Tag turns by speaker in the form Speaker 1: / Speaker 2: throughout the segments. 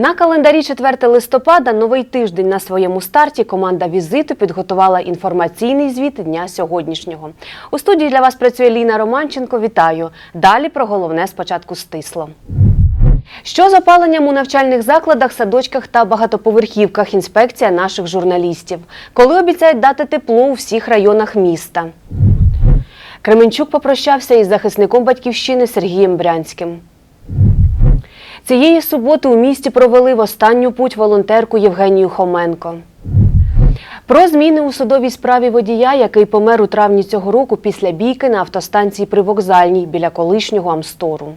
Speaker 1: На календарі 4 листопада, новий тиждень на своєму старті, команда візиту підготувала інформаційний звіт дня сьогоднішнього. У студії для вас працює Ліна Романченко. Вітаю. Далі про головне спочатку стисло. Що з опаленням у навчальних закладах, садочках та багатоповерхівках інспекція наших журналістів? Коли обіцяють дати тепло у всіх районах міста? Кременчук попрощався із захисником батьківщини Сергієм Брянським. Цієї суботи у місті провели в останню путь волонтерку Євгенію Хоменко. Про зміни у судовій справі водія, який помер у травні цього року після бійки на автостанції Привокзальній біля колишнього Амстору.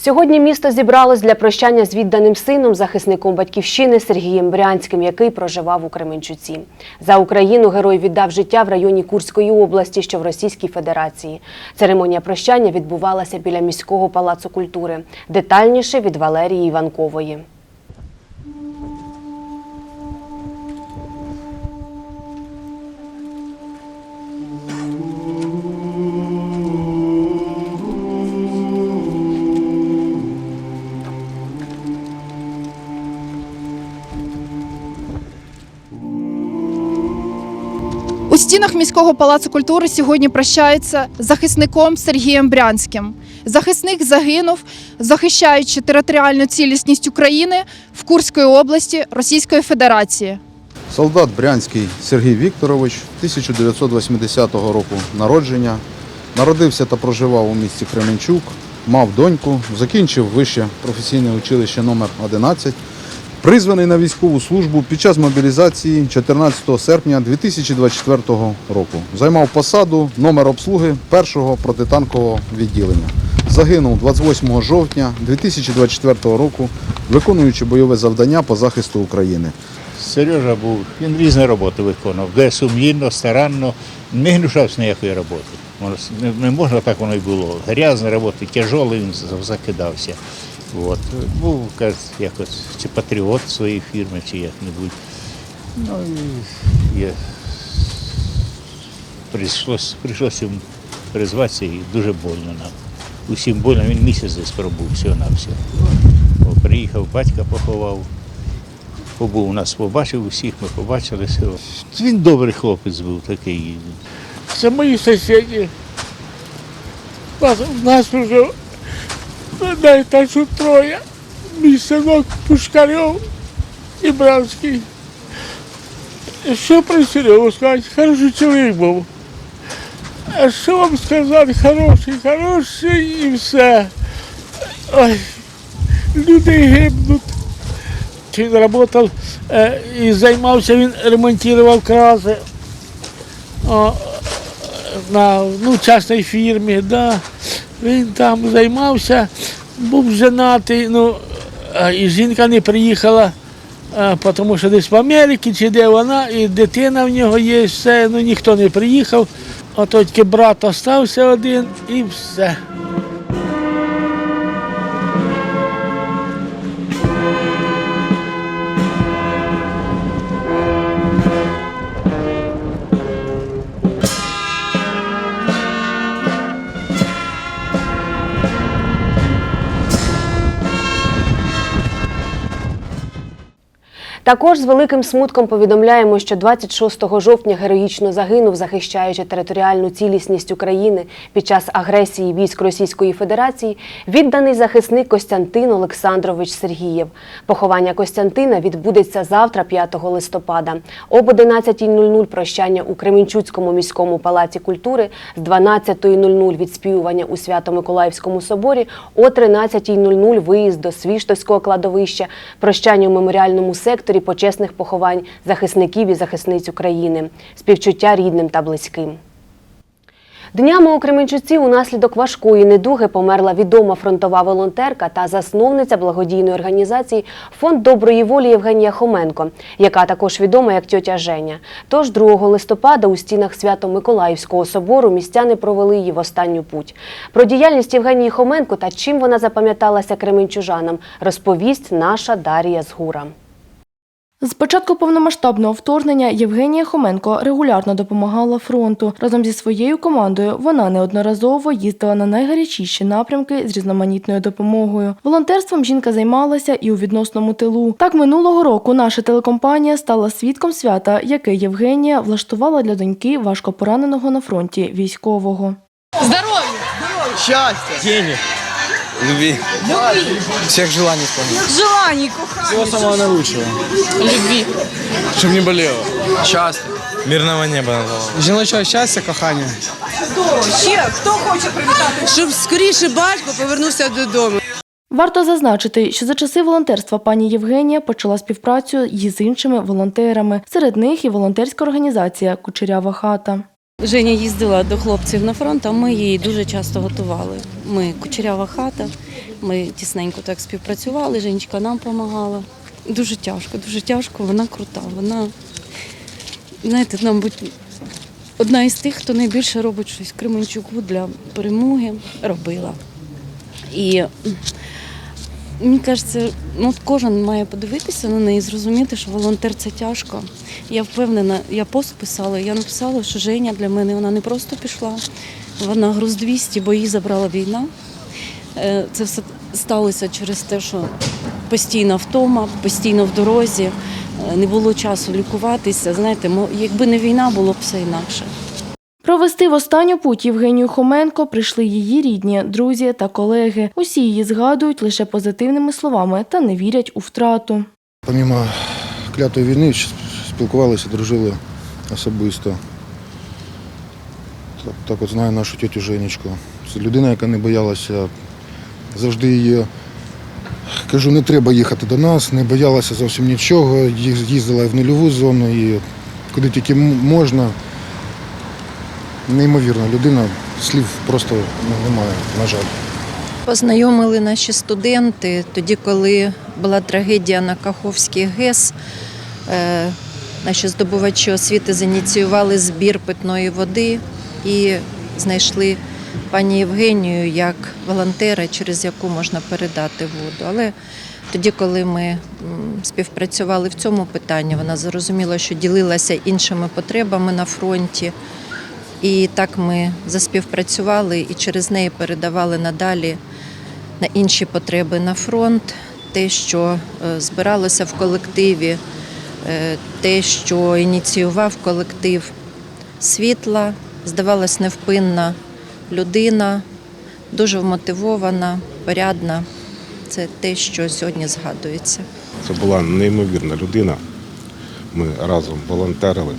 Speaker 1: Сьогодні місто зібралось для прощання з відданим сином, захисником батьківщини Сергієм Брянським, який проживав у Кременчуці. За Україну герой віддав життя в районі Курської області, що в Російській Федерації. Церемонія прощання відбувалася біля міського палацу культури. Детальніше від Валерії Іванкової.
Speaker 2: Стінах міського палацу культури сьогодні прощаються з захисником Сергієм Брянським. Захисник загинув, захищаючи територіальну цілісність України в Курської області Російської Федерації.
Speaker 3: Солдат Брянський Сергій Вікторович 1980 року народження. Народився та проживав у місті Кременчук, мав доньку, закінчив вище професійне училище номер 11 Призваний на військову службу під час мобілізації 14 серпня 2024 року. Займав посаду номер обслуги першого протитанкового відділення. Загинув 28 жовтня 2024 року, виконуючи бойове завдання по захисту України.
Speaker 4: Сережа був, він різні роботи виконував, де сумлінно, старанно, не гнушався ніякої роботи. Не, можна так воно й було. Грязні роботи, тяжолі, він закидався. От. Був якось чи патріот своєї фірми, чи як-небудь. Ну і є. Прийшлось, прийшлось йому призватися і дуже больно нам. Усім больно, він місяць десь пробув, всього на все. Приїхав, батька поховав. Побув у нас, побачив усіх, ми побачилися. Він добрий хлопець був такий.
Speaker 5: Це мої сусіди. Нас, нас вже так, що троє. Мій синок Пушкарьов і Бранський. Що про Серегу сказати? Хороший чоловік був. А що вам сказати? Хороший, хороший і все. Ой, люди гибнуть. Він працював е, і займався, він ремонтував краси. На ну, частній фірмі, да. Він там займався, був женатий, ну, і жінка не приїхала, а, тому що десь в Америці чи де вона, і дитина в нього є, все, ну ніхто не приїхав. Ото тільки брат остався один і все.
Speaker 1: Також з великим смутком повідомляємо, що 26 жовтня героїчно загинув, захищаючи територіальну цілісність України під час агресії військ Російської Федерації, відданий захисник Костянтин Олександрович Сергієв. Поховання Костянтина відбудеться завтра, 5 листопада. Об 11.00 прощання у Кременчуцькому міському палаці культури, з 12.00 відспівування у Свято-Миколаївському соборі, о 13.00 виїзд до Свіштовського кладовища, прощання у меморіальному секторі почесних поховань захисників і захисниць України, співчуття рідним та близьким. Днями у Кременчуці унаслідок важкої недуги померла відома фронтова волонтерка та засновниця благодійної організації Фонд доброї волі Євгенія Хоменко, яка також відома як тьотя Женя. Тож 2 листопада у стінах Свято-Миколаївського собору містяни провели її в останню путь. Про діяльність Євгенії Хоменко та чим вона запам'яталася кременчужанам, розповість наша Дарія Згура.
Speaker 6: З початку повномасштабного вторгнення Євгенія Хоменко регулярно допомагала фронту. Разом зі своєю командою вона неодноразово їздила на найгарячіші напрямки з різноманітною допомогою. Волонтерством жінка займалася і у відносному тилу. Так минулого року наша телекомпанія стала свідком свята, яке Євгенія влаштувала для доньки важко пораненого на фронті військового.
Speaker 7: Счастья. Денег. Любви. Всех желаний исполнить.
Speaker 8: Желаний, кохання.
Speaker 7: Всего самого наилучшего.
Speaker 8: Любві.
Speaker 7: Чтоб не болело. Счастья. Мирного неба над. Жіночого щастя, кохання.
Speaker 8: Ще хто хоче привітати? Щоб скоріше батько повернувся додому.
Speaker 6: Варто зазначити, що за часи волонтерства пані Євгенія почала співпрацю й з іншими волонтерами. Серед них і волонтерська організація Кучерява хата.
Speaker 9: Женя їздила до хлопців на фронт, а ми її дуже часто готували. Ми кучерява хата, ми тісненько так співпрацювали, Женечка нам допомагала. Дуже тяжко, дуже тяжко, вона крута. Вона, знаєте, мабуть, одна із тих, хто найбільше робить щось Кременчуку для перемоги, робила. І мені кажеться, ну, кожен має подивитися на неї і зрозуміти, що волонтер це тяжко. Я впевнена, я пост писала, я написала, що Женя для мене вона не просто пішла, вона груз 200, бо її забрала війна. Е, Це все сталося через те, що постійна втома, постійно в дорозі, е, не було часу лікуватися. Знаєте, якби не війна, було б все інакше.
Speaker 6: Провести в останню путь Євгенію Хоменко прийшли її рідні, друзі та колеги. Усі її згадують лише позитивними словами та не вірять у втрату.
Speaker 3: Помімо клятої війни спілкувалися, дружили особисто. Так, так от знаю нашу тітю Женечку. Це людина, яка не боялася завжди її. Кажу, не треба їхати до нас, не боялася зовсім нічого. Їз- Їздила в нульову зону, і куди тільки можна. Неймовірна людина, слів просто ну, немає, на жаль.
Speaker 10: Познайомили наші студенти тоді, коли була трагедія на Каховській ГЕС. Е, Наші здобувачі освіти зініціювали збір питної води і знайшли пані Євгенію як волонтера, через яку можна передати воду. Але тоді, коли ми співпрацювали в цьому питанні, вона зрозуміла, що ділилася іншими потребами на фронті. І так ми заспівпрацювали і через неї передавали надалі на інші потреби на фронт, те, що е, збиралося в колективі, е, те, що ініціював колектив світла, здавалось, невпинна людина, дуже вмотивована, порядна. Це те, що сьогодні згадується.
Speaker 11: Це була неймовірна людина. Ми разом волонтерили.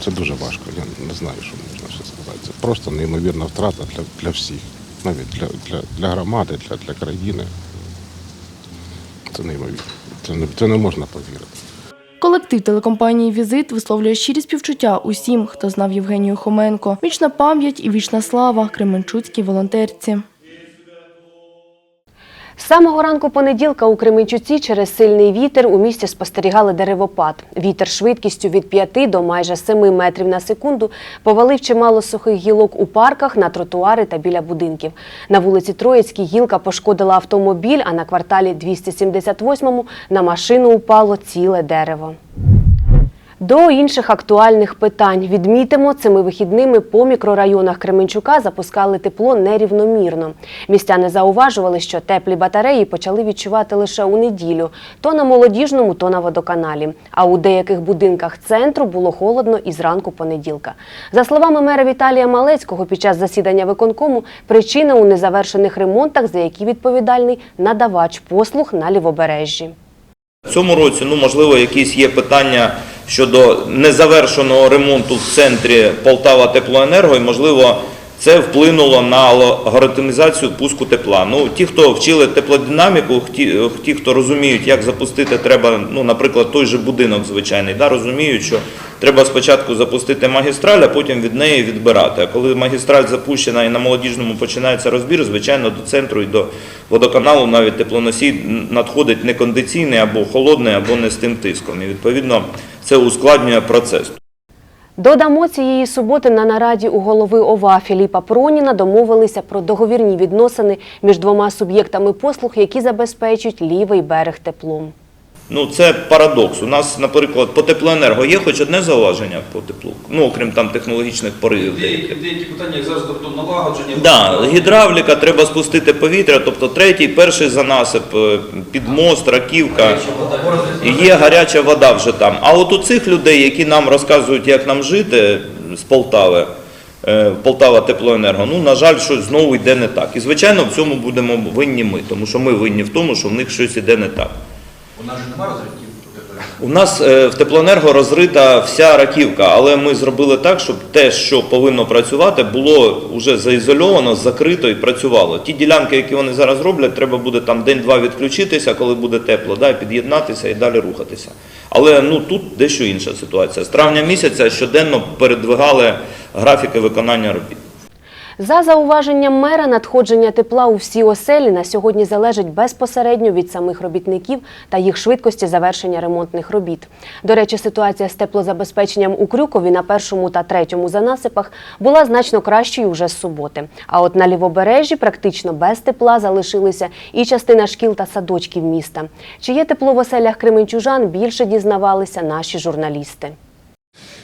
Speaker 11: Це дуже важко. Я не знаю, що можна ще сказати. Це просто неймовірна втрата для, для всіх, навіть для, для, для громади, для, для країни. Це неймовірно. Це не, це не можна повірити.
Speaker 6: Колектив телекомпанії Візит висловлює щирі співчуття усім, хто знав Євгенію Хоменко. Вічна пам'ять і вічна слава Кременчуцькій волонтерці.
Speaker 1: З самого ранку понеділка у Кременчуці через сильний вітер у місті спостерігали деревопад. Вітер швидкістю від 5 до майже 7 метрів на секунду повалив чимало сухих гілок у парках, на тротуари та біля будинків. На вулиці Троїцькій гілка пошкодила автомобіль, а на кварталі 278-му на машину упало ціле дерево. До інших актуальних питань відмітимо, цими вихідними по мікрорайонах Кременчука запускали тепло нерівномірно. Містяни зауважували, що теплі батареї почали відчувати лише у неділю, то на молодіжному, то на водоканалі. А у деяких будинках центру було холодно і зранку понеділка. За словами мера Віталія Малецького, під час засідання виконкому причина у незавершених ремонтах, за які відповідальний надавач послуг на лівобережжі.
Speaker 12: В цьому році, ну можливо, якісь є питання щодо незавершеного ремонту в центрі Полтава Теплоенерго, і можливо, це вплинуло на алгоритмізацію пуску тепла. Ну, ті, хто вчили теплодинаміку, ті, хто розуміють, як запустити треба, ну, наприклад, той же будинок звичайний, да, розуміють, що треба спочатку запустити магістраль, а потім від неї відбирати. А коли магістраль запущена і на молодіжному починається розбір, звичайно, до центру і до водоканалу навіть теплоносій надходить некондиційний або холодний, або не з тим тиском. І відповідно це ускладнює процес.
Speaker 1: Додамо цієї суботи на нараді у голови ОВА Філіпа Проніна домовилися про договірні відносини між двома суб'єктами послуг, які забезпечують лівий берег теплом.
Speaker 12: Ну, це парадокс. У нас, наприклад, по теплоенерго є хоч одне зауваження по теплу, ну, окрім там технологічних поривів. деяких.
Speaker 13: Деякі питання як зараз тобто налагодження.
Speaker 12: Да, гідравліка, треба спустити повітря, тобто третій, перший занасип, е, підмост, раківка. Є гаряча вода вже там. А от у цих людей, які нам розказують, як нам жити з Полтави, е, Полтава теплоенерго, ну, на жаль, щось знову йде не так. І, звичайно, в цьому будемо винні ми, тому що ми винні в тому, що в них щось іде не так.
Speaker 13: У нас же немає розривків.
Speaker 12: У нас е, в теплоенерго розрита вся раківка, але ми зробили так, щоб те, що повинно працювати, було вже заізольовано, закрито і працювало. Ті ділянки, які вони зараз роблять, треба буде там день-два відключитися, коли буде тепло, да, під'єднатися і далі рухатися. Але ну тут дещо інша ситуація. З травня місяця щоденно передвигали графіки виконання робіт.
Speaker 1: За зауваженням мера, надходження тепла у всі оселі на сьогодні залежить безпосередньо від самих робітників та їх швидкості завершення ремонтних робіт. До речі, ситуація з теплозабезпеченням у Крюкові на першому та третьому занасипах була значно кращою вже з суботи. А от на лівобережжі практично без тепла залишилися і частина шкіл та садочків міста. Чи є тепло в оселях кременчужан, більше дізнавалися наші журналісти.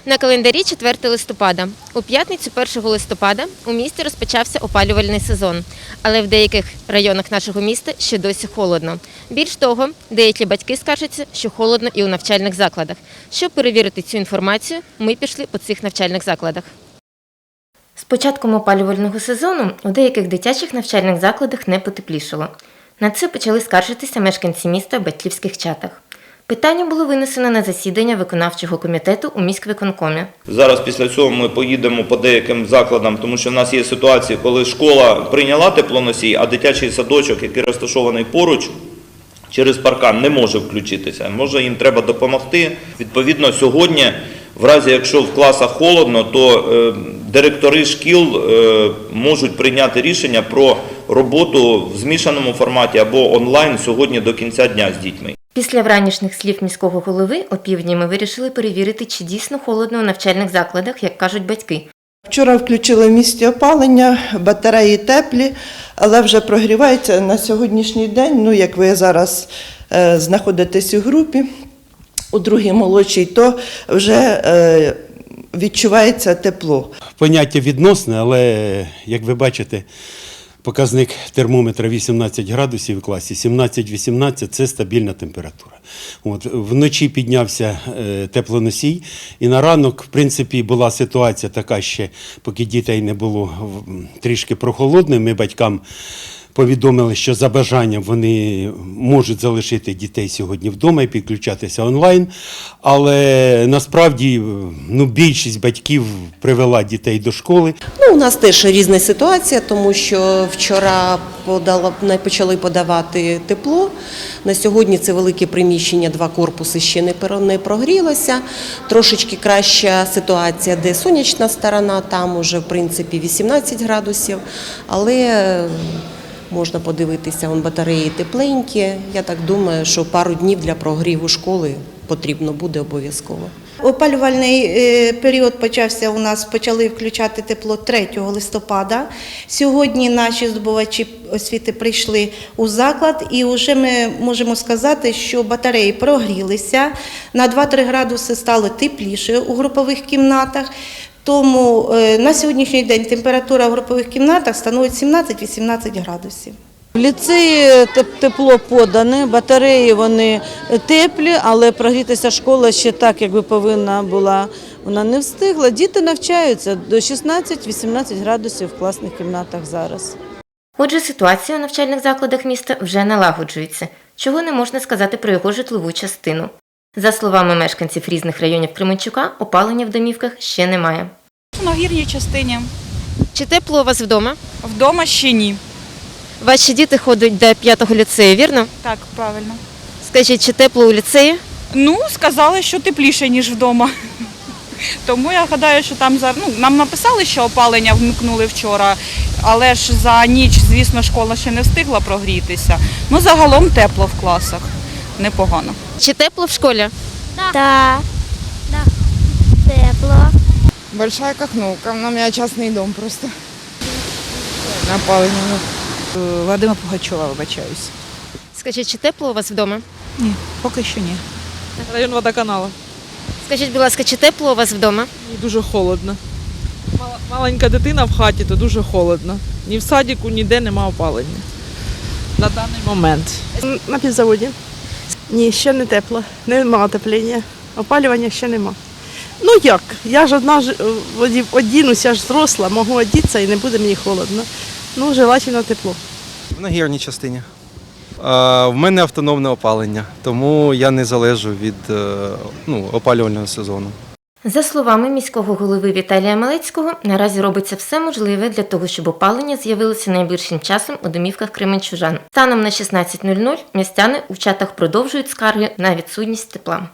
Speaker 14: На календарі 4 листопада. У п'ятницю 1 листопада у місті розпочався опалювальний сезон, але в деяких районах нашого міста ще досі холодно. Більш того, деякі батьки скаржаться, що холодно і у навчальних закладах. Щоб перевірити цю інформацію, ми пішли по цих навчальних закладах. З початком опалювального сезону у деяких дитячих навчальних закладах не потеплішало. На це почали скаржитися мешканці міста в батьківських чатах. Питання було винесено на засідання виконавчого комітету у міськвиконкомі.
Speaker 12: Зараз після цього ми поїдемо по деяким закладам, тому що в нас є ситуації, коли школа прийняла теплоносій, а дитячий садочок, який розташований поруч, через паркан не може включитися. Може, їм треба допомогти. Відповідно, сьогодні, в разі якщо в класах холодно, то е, директори шкіл е, можуть прийняти рішення про роботу в змішаному форматі або онлайн сьогодні до кінця дня з дітьми.
Speaker 14: Після вранішніх слів міського голови опівдні ми вирішили перевірити, чи дійсно холодно у навчальних закладах, як кажуть батьки.
Speaker 15: Вчора включили в місті опалення, батареї теплі, але вже прогрівається на сьогоднішній день. Ну, як ви зараз е, знаходитесь у групі, у другій молодшій, то вже е, відчувається тепло.
Speaker 16: Поняття відносне, але як ви бачите, показник термометра 18 градусів в класі, 17-18 це стабільна температура. От, вночі піднявся е, теплоносій, і на ранок, в принципі, була ситуація така ще, поки дітей не було трішки прохолодним. Ми батькам повідомили, що за бажанням вони можуть залишити дітей сьогодні вдома і підключатися онлайн. Але насправді ну, більшість батьків привела дітей до школи.
Speaker 17: Ну, у нас теж різна ситуація, тому що вчора подала, почали подавати тепло. На сьогодні це велике приміщення, два корпуси ще не прогрілося. Трошечки краща ситуація, де сонячна сторона, там уже в принципі 18 градусів, але можна подивитися, вон батареї тепленькі. Я так думаю, що пару днів для прогріву школи потрібно буде обов'язково.
Speaker 18: Опалювальний е, період почався у нас, почали включати тепло 3 листопада. Сьогодні наші здобувачі освіти прийшли у заклад, і вже ми можемо сказати, що батареї прогрілися. На 2-3 градуси стало тепліше у групових кімнатах. Тому е, на сьогоднішній день температура в групових кімнатах становить 17-18 градусів.
Speaker 19: В ліцеї тепло подане, батареї вони теплі, але прогрітися школа ще так, якби повинна була. Вона не встигла. Діти навчаються до 16-18 градусів в класних кімнатах зараз.
Speaker 14: Отже, ситуація у навчальних закладах міста вже налагоджується, чого не можна сказати про його житлову частину. За словами мешканців різних районів Кременчука, опалення в домівках ще немає.
Speaker 20: На гірній частині.
Speaker 14: Чи тепло у вас вдома?
Speaker 20: Вдома ще ні.
Speaker 14: Ваші діти ходять до 5-го ліцею, вірно?
Speaker 20: Так, правильно.
Speaker 14: Скажіть, чи тепло у ліцеї?
Speaker 20: Ну, сказали, що тепліше, ніж вдома. Тому я гадаю, що там за ну, нам написали, що опалення вмикнули вчора, але ж за ніч, звісно, школа ще не встигла прогрітися. Ну, загалом тепло в класах. Непогано.
Speaker 14: Чи тепло в школі?
Speaker 21: Да. Да.
Speaker 22: Большая Кахновка, у меня частный дом просто. Опалення.
Speaker 20: Вадима Пугачова, вибачаюсь.
Speaker 14: Скажіть, чи тепло у вас вдома?
Speaker 23: Ні, поки що ні. Район водоканалу.
Speaker 14: Скажіть, будь ласка, чи тепло у вас вдома?
Speaker 23: І дуже холодно. Мала- Маленька дитина в хаті, то дуже холодно. Ні в садіку, ніде нема опалення. На даний момент.
Speaker 24: На півзаводі. Ні, ще не тепло, нема отоплення. Опалювання ще нема. Ну як? Я ж одна ж одінуся, я ж зросла, можу одітися і не буде мені холодно. Ну, желательно тепло.
Speaker 7: В нагірній частині. В мене автономне опалення, тому я не залежу від е, ну, опалювального сезону.
Speaker 14: За словами міського голови Віталія Малецького, наразі робиться все можливе для того, щоб опалення з'явилося найближчим часом у домівках кременчужан. Станом на 16.00 містяни у чатах продовжують скарги на відсутність тепла.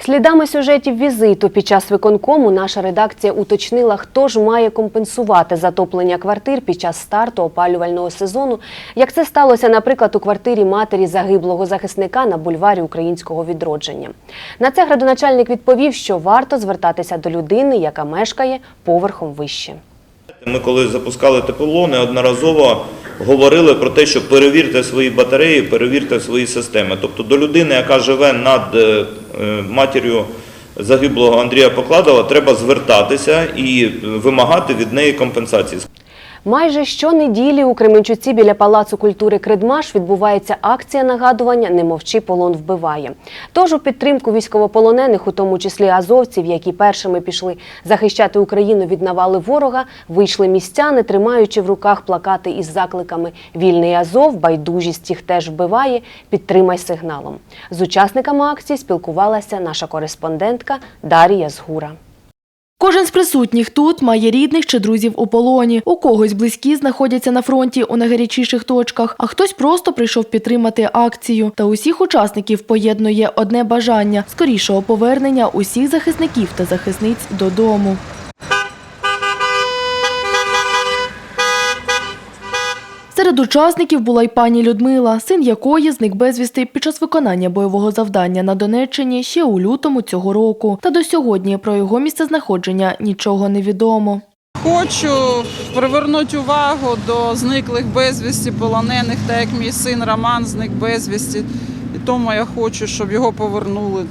Speaker 1: Слідами сюжетів візиту під час виконкому наша редакція уточнила, хто ж має компенсувати затоплення квартир під час старту опалювального сезону, як це сталося, наприклад, у квартирі матері загиблого захисника на бульварі українського відродження. На це градоначальник відповів, що варто звертатися до людини, яка мешкає поверхом вище.
Speaker 12: Ми коли запускали тепло, неодноразово говорили про те, що перевірте свої батареї, перевірте свої системи. Тобто до людини, яка живе над е, матір'ю загиблого Андрія Покладова, треба звертатися і вимагати від неї компенсації.
Speaker 1: Майже щонеділі у Кременчуці біля Палацу культури Кредмаш відбувається акція нагадування Не мовчи, полон вбиває. Тож у підтримку військовополонених, у тому числі азовців, які першими пішли захищати Україну від навали ворога, вийшли містяни, тримаючи в руках плакати із закликами Вільний Азов, байдужість їх теж вбиває, підтримай сигналом. З учасниками акції спілкувалася наша кореспондентка Дарія Згура.
Speaker 6: Кожен з присутніх тут має рідних чи друзів у полоні. У когось близькі знаходяться на фронті у найгарячіших точках, а хтось просто прийшов підтримати акцію. Та усіх учасників поєднує одне бажання скорішого повернення усіх захисників та захисниць додому. Серед учасників була й пані Людмила, син якої зник безвісти під час виконання бойового завдання на Донеччині ще у лютому цього року. Та до сьогодні про його місцезнаходження нічого не відомо.
Speaker 23: Хочу привернути увагу до зниклих безвісті полонених, так як мій син Роман зник безвісті. І тому я хочу, щоб його повернули.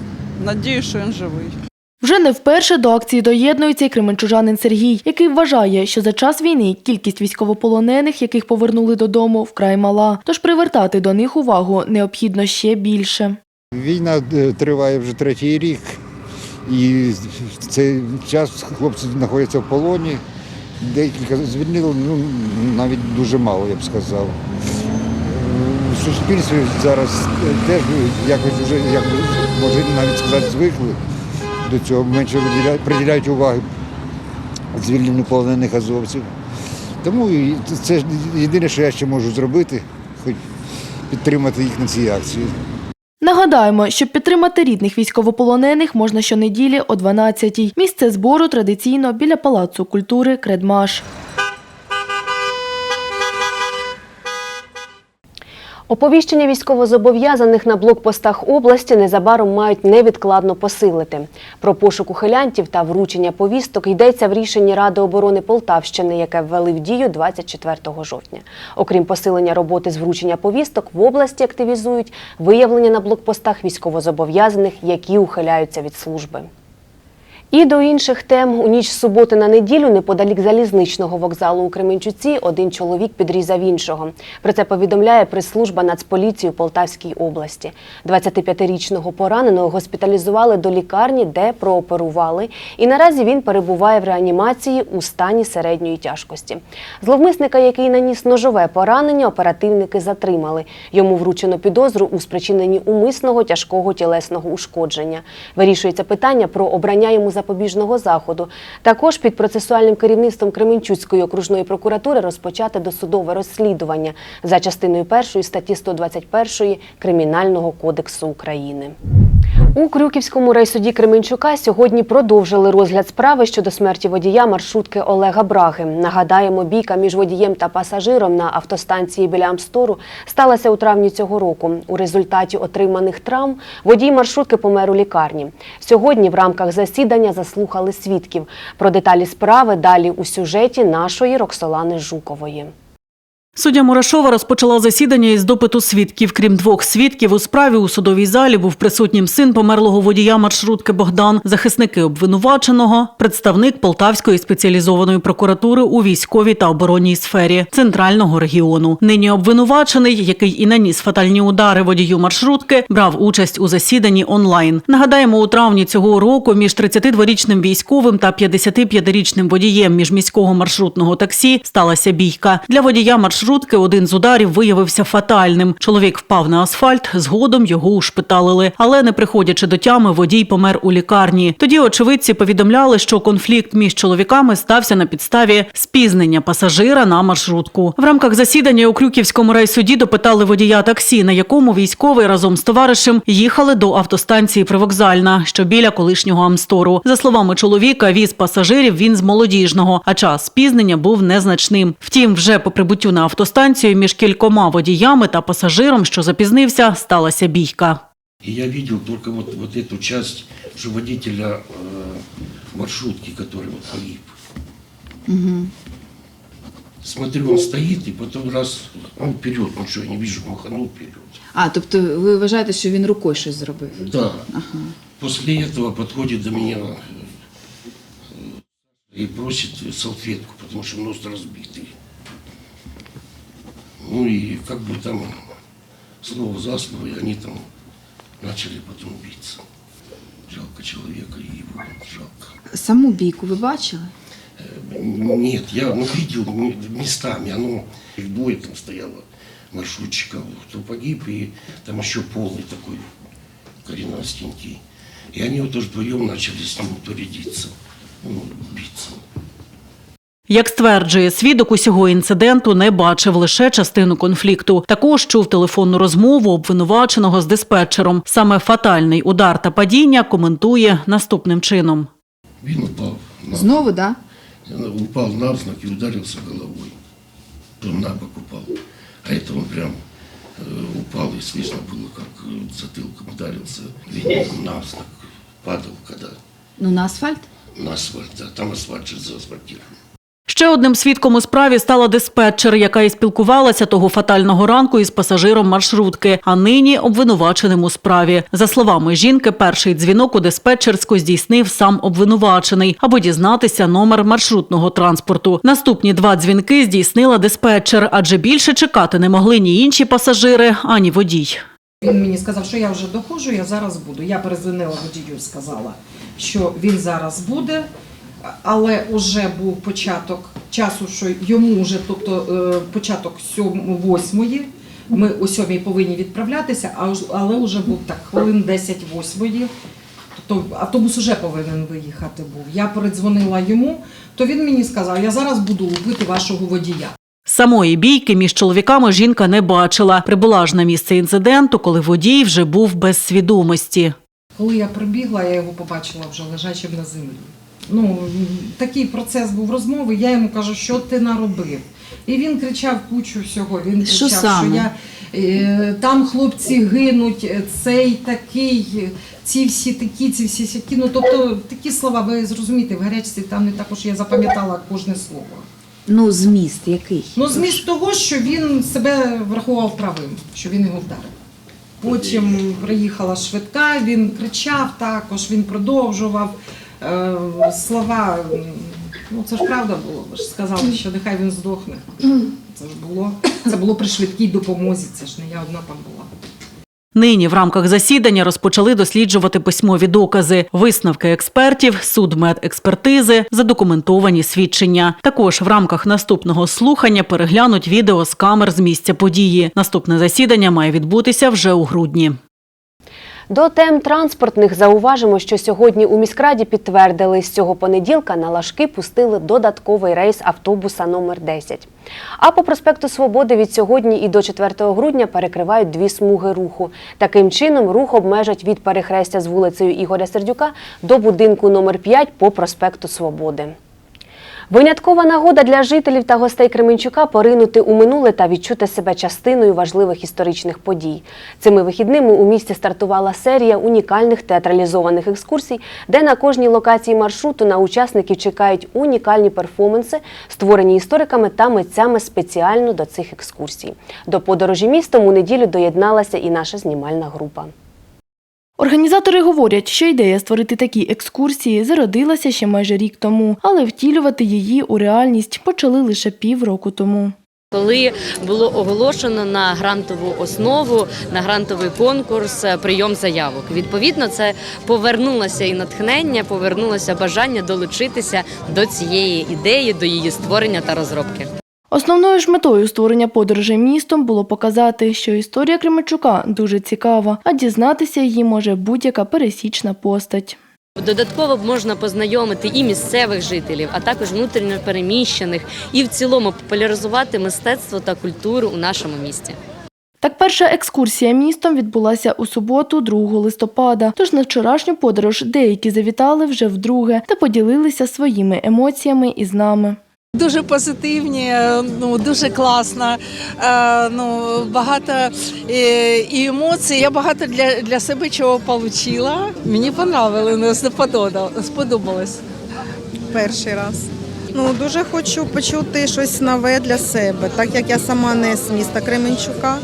Speaker 23: Надію, що він живий.
Speaker 6: Вже не вперше до акції доєднується й кременчужанин Сергій, який вважає, що за час війни кількість військовополонених, яких повернули додому, вкрай мала. Тож привертати до них увагу необхідно ще більше.
Speaker 25: Війна е, триває вже третій рік, і цей час хлопці знаходяться в полоні. Декілька звільнили, ну навіть дуже мало, я б сказав. Е, В суспільстві зараз е, теж якось вже, як може навіть сказати, звикли до цього, менше приділяють уваги звільненню полонених азовців. Тому це єдине, що я ще можу зробити, хоч підтримати їх на цій акції.
Speaker 6: Нагадаємо, щоб підтримати рідних військовополонених можна щонеділі о 12-й. Місце збору традиційно біля Палацу культури Кредмаш.
Speaker 1: Оповіщення військовозобов'язаних на блокпостах області незабаром мають невідкладно посилити. Про пошук ухилянтів та вручення повісток йдеться в рішенні Ради оборони Полтавщини, яке ввели в дію 24 жовтня. Окрім посилення роботи з вручення повісток, в області активізують виявлення на блокпостах військовозобов'язаних, які ухиляються від служби. І до інших тем у ніч суботи на неділю неподалік залізничного вокзалу у Кременчуці один чоловік підрізав іншого. Про це повідомляє прес-служба Нацполіції у Полтавській області. 25-річного пораненого госпіталізували до лікарні, де прооперували, і наразі він перебуває в реанімації у стані середньої тяжкості. Зловмисника, який наніс ножове поранення, оперативники затримали. Йому вручено підозру у спричиненні умисного тяжкого тілесного ушкодження. Вирішується питання про обрання йому запобіжного заходу. Також під процесуальним керівництвом Кременчуцької окружної прокуратури розпочати досудове розслідування за частиною першої статті 121 Кримінального кодексу України. У Крюківському райсуді Кременчука сьогодні продовжили розгляд справи щодо смерті водія маршрутки Олега Браги. Нагадаємо, бійка між водієм та пасажиром на автостанції біля Амстору сталася у травні цього року. У результаті отриманих травм водій маршрутки помер у лікарні. Сьогодні в рамках засідання заслухали свідків. Про деталі справи далі у сюжеті нашої Роксолани Жукової.
Speaker 26: Суддя Мурашова розпочала засідання із допиту свідків. Крім двох свідків, у справі у судовій залі був присутнім син померлого водія маршрутки Богдан, захисники обвинуваченого, представник Полтавської спеціалізованої прокуратури у військовій та оборонній сфері центрального регіону. Нині обвинувачений, який і наніс фатальні удари водію маршрутки, брав участь у засіданні онлайн. Нагадаємо, у травні цього року між 32-річним військовим та 55-річним водієм міжміського маршрутного таксі сталася бійка. Для водія маршрутки один з ударів виявився фатальним. Чоловік впав на асфальт, згодом його ушпиталили. Але не приходячи до тями, водій помер у лікарні. Тоді очевидці повідомляли, що конфлікт між чоловіками стався на підставі спізнення пасажира на маршрутку. В рамках засідання у Крюківському райсуді допитали водія таксі, на якому військовий разом з товаришем їхали до автостанції Привокзальна, що біля колишнього Амстору. За словами чоловіка, віз пасажирів він з молодіжного, а час спізнення був незначним. Втім, вже по прибуттю на автостанцію між кількома водіями та пасажиром, що запізнився, сталася бійка.
Speaker 27: И я видел только вот, вот эту часть, что водителя э, маршрутки, который вот погиб. Смотрю, он стоит, и потом раз, он вперед, ну что, я не вижу, маханул вперед.
Speaker 28: А, тобто ви вважаєте, що він рукою щось зробив?
Speaker 27: Да.
Speaker 28: Ага.
Speaker 27: После этого подходит до меня э, и просит салфетку, потому что нос разбитый. Ну и как бы там слово за слово, и они там начали потом биться. Жалко человека и его жалко.
Speaker 28: Саму бійку ви бачили?
Speaker 27: Нет, я ну, видел местами, оно их двое там стояло, маршрутчиков, кто погиб, и там еще полный такой коренастенький. И они вот тоже вдвоем начали с ним порядиться, ну, биться.
Speaker 26: Як стверджує свідок, усього інциденту не бачив лише частину конфлікту. Також чув телефонну розмову обвинуваченого з диспетчером. Саме фатальний удар та падіння коментує наступним чином.
Speaker 27: Він упав. На,
Speaker 28: Знову, да?
Speaker 27: упал навзнак и ударился головой. Он на бок упал. А это он прям э, упал и слышно было, как э, затылком ударился. Видно, навзнак падал, когда
Speaker 28: Ну, на асфальт?
Speaker 27: на асфальт. Да, там асфальт же заасфальтирован.
Speaker 26: Ще одним свідком у справі стала диспетчер, яка і спілкувалася того фатального ранку із пасажиром маршрутки, а нині обвинуваченим у справі. За словами жінки, перший дзвінок у диспетчерську здійснив сам обвинувачений, аби дізнатися номер маршрутного транспорту. Наступні два дзвінки здійснила диспетчер, адже більше чекати не могли ні інші пасажири, ані водій.
Speaker 29: Він мені сказав, що я вже доходжу, я зараз буду. Я перезвонила водію, сказала, що він зараз буде, але вже був початок часу, що йому вже, тобто е, початок сьом- восьмої. Ми о сьомій повинні відправлятися, але вже був так хвилин 10 восьмої. Тобто автобус вже повинен виїхати був. Я передзвонила йому, то він мені сказав, я зараз буду лупити вашого водія.
Speaker 26: Самої бійки між чоловіками жінка не бачила. Прибула ж на місце інциденту, коли водій вже був без свідомості.
Speaker 29: Коли я прибігла, я його побачила вже лежачим на землі. Ну, такий процес був розмови, я йому кажу, що ти наробив. І він кричав кучу всього. Він
Speaker 28: Що
Speaker 29: кричав,
Speaker 28: саме?
Speaker 29: що я е, там хлопці гинуть, е, цей такий, ці всі такі, ці всі сякі. Ну тобто такі слова, ви зрозумієте, в гарячці там не також я запам'ятала кожне слово.
Speaker 28: Ну, зміст який?
Speaker 29: Ну, зміст того, що він себе врахував правим, що він його вдарив. Потім приїхала швидка, він кричав також, він продовжував слова. Ну, це ж правда було. Ви ж сказали, що нехай він здохне. Це ж було. Це було при швидкій допомозі. Це ж не я одна там була.
Speaker 26: Нині в рамках засідання розпочали досліджувати письмові докази, висновки експертів, судмедекспертизи, задокументовані свідчення. Також в рамках наступного слухання переглянуть відео з камер з місця події. Наступне засідання має відбутися вже у грудні.
Speaker 1: До тем транспортних зауважимо, що сьогодні у міськраді підтвердили, з цього понеділка на Лашки пустили додатковий рейс автобуса номер 10. А по проспекту Свободи від сьогодні і до 4 грудня перекривають дві смуги руху. Таким чином, рух обмежать від перехрестя з вулицею Ігоря Сердюка до будинку номер 5 по проспекту Свободи. Виняткова нагода для жителів та гостей Кременчука поринути у минуле та відчути себе частиною важливих історичних подій. Цими вихідними у місті стартувала серія унікальних театралізованих екскурсій, де на кожній локації маршруту на учасників чекають унікальні перформанси, створені істориками та митцями спеціально до цих екскурсій. До подорожі містом у неділю доєдналася і наша знімальна група.
Speaker 6: Організатори говорять, що ідея створити такі екскурсії зародилася ще майже рік тому, але втілювати її у реальність почали лише півроку тому.
Speaker 30: Коли було оголошено на грантову основу, на грантовий конкурс, е, прийом заявок. Відповідно, це повернулося і натхнення, повернулося бажання долучитися до цієї ідеї, до її створення та розробки.
Speaker 6: Основною ж метою створення подорожей містом було показати, що історія Кременчука дуже цікава, а дізнатися її може будь-яка пересічна постать.
Speaker 30: Додатково можна познайомити і місцевих жителів, а також внутрішньо переміщених, і в цілому популяризувати мистецтво та культуру у нашому місті.
Speaker 6: Так, перша екскурсія містом відбулася у суботу, 2 листопада. Тож на вчорашню подорож деякі завітали вже вдруге та поділилися своїми емоціями із нами.
Speaker 31: Дуже позитивні, е, ну дуже класно. е, Ну багато е, і емоцій. Я багато для, для себе чого отримала. Мені понравилось, сподобалось.
Speaker 32: перший раз. Ну дуже хочу почути щось нове для себе, так як я сама не з міста Кременчука.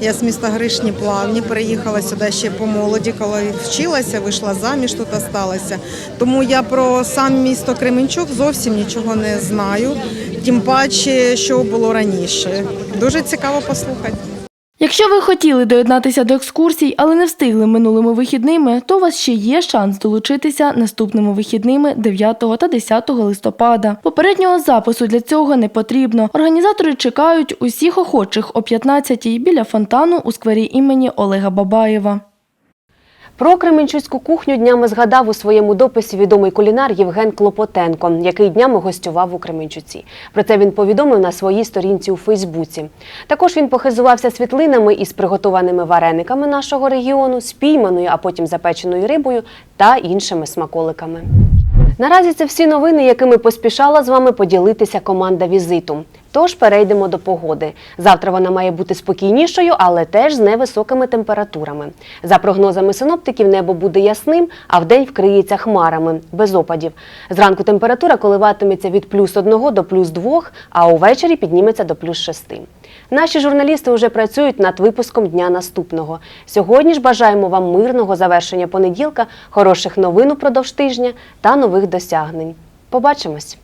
Speaker 32: Я з міста Гришні Плавні, переїхала сюди ще по молоді, коли вчилася, вийшла заміж, тут осталася. Тому я про сам місто Кременчук зовсім нічого не знаю, тим паче, що було раніше. Дуже цікаво послухати.
Speaker 6: Якщо ви хотіли доєднатися до екскурсій, але не встигли минулими вихідними, то у вас ще є шанс долучитися наступними вихідними 9 та 10 листопада. Попереднього запису для цього не потрібно. Організатори чекають усіх охочих о 15-й біля фонтану у сквері імені Олега Бабаєва.
Speaker 1: Про кременчуцьку кухню днями згадав у своєму дописі відомий кулінар Євген Клопотенко, який днями гостював у Кременчуці. Про це він повідомив на своїй сторінці у Фейсбуці. Також він похизувався світлинами із приготованими варениками нашого регіону, спійманою, а потім запеченою рибою та іншими смаколиками. Наразі це всі новини, якими поспішала з вами поділитися команда візиту. Тож перейдемо до погоди. Завтра вона має бути спокійнішою, але теж з невисокими температурами. За прогнозами синоптиків, небо буде ясним, а вдень вкриється хмарами, без опадів. Зранку температура коливатиметься від плюс 1 до плюс 2, а увечері підніметься до плюс 6. Наші журналісти вже працюють над випуском дня наступного. Сьогодні ж бажаємо вам мирного завершення понеділка, хороших новин упродовж тижня та нових досягнень. Побачимось!